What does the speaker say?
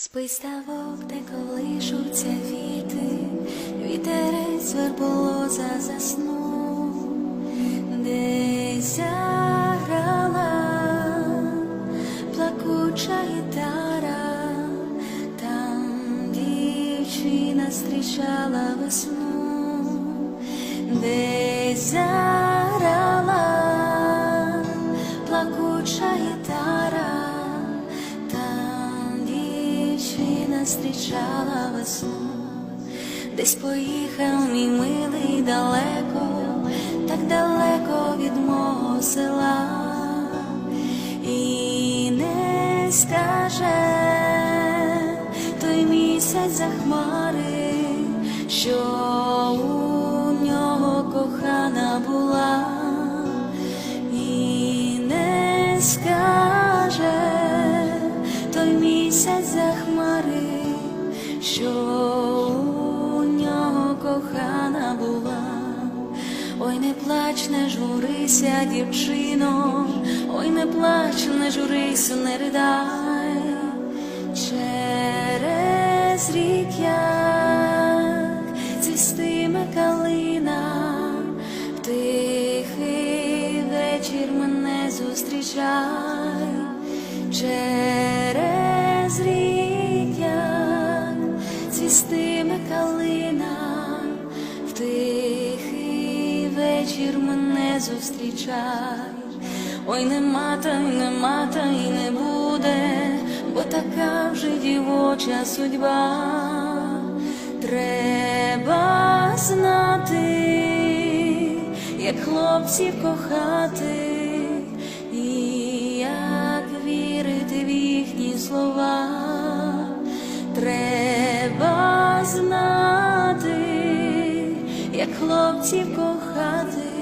Спи ставок, де колишуться віти, вітерець верболоза заснув, десь заграла плакуча гітара, там дівчина зустрічала весну, десь заграла плакуча гітара, зустрічала весну, десь поїхав мій милий далеко, так далеко від мого села, і не скаже той місяць за хмари, що не журися, дівчино, ой, не плач, не журися, не ридай. Через рік як цвістиме калина, в тихий вечір мене зустрічай, через рік як цвістиме вечір мене зустрічай. Ой, нема та й нема та й не буде, бо така вже дівоча судьба. Треба знати, як хлопців кохати, і як вірити в їхні слова. Треба знати, як хлопців кохати.